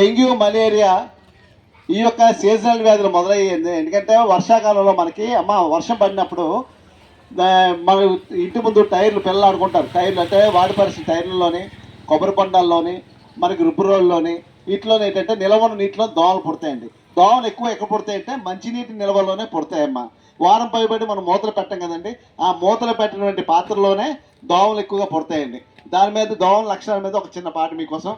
Dengue malaria ఈ యొక్క seasonal వ్యాధులు మొదలయ్యింది. ఎందుకంటే వర్షాకాలంలో మనకి అమ్మ వర్షం పడినప్పుడు మన ఇంటి ముందు టైర్లు పిల్లలు ఆడుకుంటారు. టైర్లు అంటే వాడిపరిచిన టైర్లలోని కొబ్బరి బొండాల్లోని మనకి రుబ్బు రోడ్లోని వీటిలోనే ఏంటంటే నిలవన నీటిలో దోమలు పుడతాయండి. దోమలు ఎక్కువ ఎక్కడ పుడతాయంటే మంచినీటి నిల్వలోనే పుడతాయమ్మా. వారం పైబడి మనం మూతలు పెట్టం కదండి. ఆ మూతలు పెట్టినటువంటి పాత్రలోనే దోమలు ఎక్కువగా పుడతాయండి. దాని మీద దోమల లక్షణాల మీద ఒక చిన్న పాట మీకోసం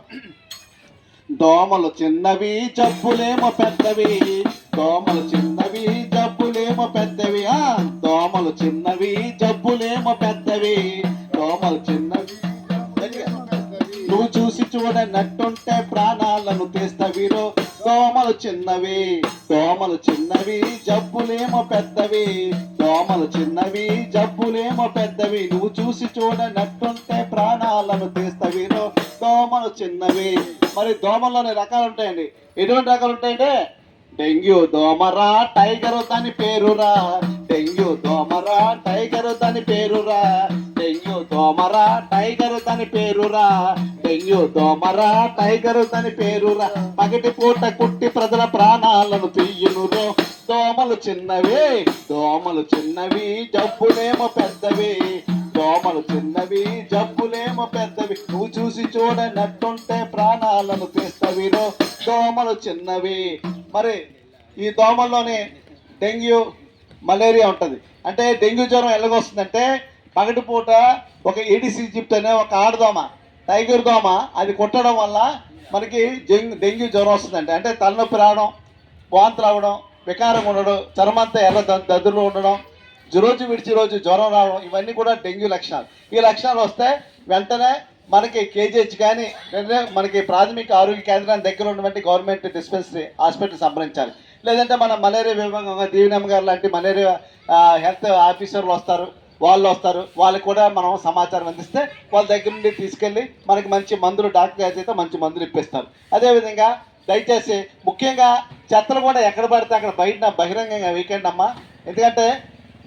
దోమలు చిన్నవి జబ్బులేమో పెద్దవి. దోమలు చిన్నవి జబ్బులేమో పెద్దవి. ఆ దోమలు చిన్నవి జబ్బులేమో పెద్దవి. దోమలు చిన్నవి నువ్వు చూసి చూడనట్టుంటే ప్రాణాలను తీస్తవిరో. దోమలు చిన్నవి దోమలు చిన్నవి జబ్బులేమో పెద్దవి. దోమలు చిన్నవి జబ్బులేమో పెద్దవి. నువ్వు చూసి చూడనట్టుంటే దోమలు చిన్నవి మరి దోమల్లోని రకాలు ఉంటాయండి. ఎటువంటి రకాలు ఉంటాయంటే డెంగ్యూ దోమరా టైగర్ దాని పేరురా. డెంగ్యూ దోమరా టైగర్ దాని పేరురా. డెంగ్యూ దోమరా టైగర్ దాని పేరురా. డెంగ్యూ దోమరా టైగర్ దాని పేరురా. పగటి పూట కుట్టి ప్రజల ప్రాణాలను తీయునురో. దోమలు చిన్నవి దోమలు చిన్నవి జబ్బులేమో పెద్దవి. దోమలు చిన్నవి జబ్బులేమో పెద్దవి. నువ్వు చూసి చూడనట్టుంటే ప్రాణాలను తీస్తవిరో దోమలు చిన్నవి. మరి ఈ దోమల్లోనే డెంగ్యూ మలేరియా ఉంటుంది. అంటే డెంగ్యూ జ్వరం ఎలాగొస్తుందంటే పగటిపూట ఒక ఏడిస్ ఈజిప్ట్ అనే ఒక ఆడదోమ టైగర్ దోమ అది కుట్టడం వల్ల మనకి డెంగ్యూ జ్వరం వస్తుందండి. అంటే తలనొప్పి రావడం వాంతులు అవ్వడం వికారం ఉండడం చర్మంతా ఎర్ర ద- దద్దులు ఉండడం రోజు విడిచి రోజు జ్వరం రావడం ఇవన్నీ కూడా డెంగ్యూ లక్షణాలు. ఈ లక్షణాలు వస్తే వెంటనే మనకి కేజీహెచ్ కానీ మనకి ప్రాథమిక ఆరోగ్య కేంద్రానికి దగ్గర ఉన్నటువంటి గవర్నమెంట్ డిస్పెన్సరీ హాస్పిటల్ సంప్రదించాలి. లేదంటే మన మలేరియా విభాగం దీవినమ్మ గారు లాంటి మలేరియా హెల్త్ ఆఫీసర్లు వస్తారు వాళ్ళు వస్తారు వాళ్ళకి కూడా మనం సమాచారం అందిస్తే వాళ్ళ దగ్గర నుండి తీసుకెళ్ళి మనకి మంచి మందులు డాక్టర్ గారి అయితే మంచి మందులు ఇప్పిస్తారు. అదేవిధంగా దయచేసి ముఖ్యంగా చెత్తలు కూడా ఎక్కడ పడితే అక్కడ బయట బహిరంగంగా వీకెండ్ అమ్మా ఎందుకంటే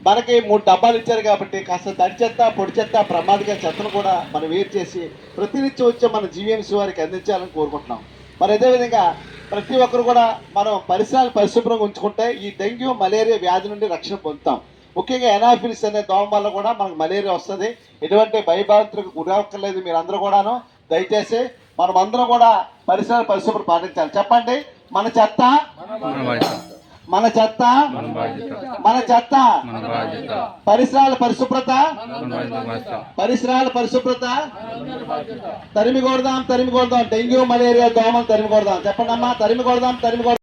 మనకి మూడు డబ్బాలు ఇచ్చారు కాబట్టి కాస్త తడి చెత్త పొడి చెత్త ప్రమాదక చెత్తను కూడా మనం వేరు చేసి ప్రతినిత్యం వచ్చే మన జీవీఎంసీ వారికి అందించాలని కోరుకుంటున్నాం. మరి అదేవిధంగా ప్రతి ఒక్కరు కూడా మనం పరిసరాలు పరిశుభ్రంగా ఉంచుకుంటే ఈ డెంగ్యూ మలేరియా వ్యాధి నుండి రక్షణ పొందుతాం. ముఖ్యంగా ఎనాఫిలిస్ అనే దోమ వల్ల కూడా మనకు మలేరియా వస్తుంది. ఎటువంటి భయభాంతులకు గురవక్కర్లేదు మీరు అందరూ కూడాను. దయచేసి మనం అందరం కూడా పరిసరాలు పరిశుభ్రం పాటించాలి. చెప్పండి మన చెత్త? మన చెత్త? మన చెత్త? పరిసరాల పరిశుభ్రత? పరిసరాల పరిశుభ్రత? తరిమి కొడదాం తరిమి కొడదాం. డెంగ్యూ మలేరియా దోమలు తరిమి కొడదాం. చెప్పండి అమ్మా తరిమి కొడదాం తరిమి కొడదాం.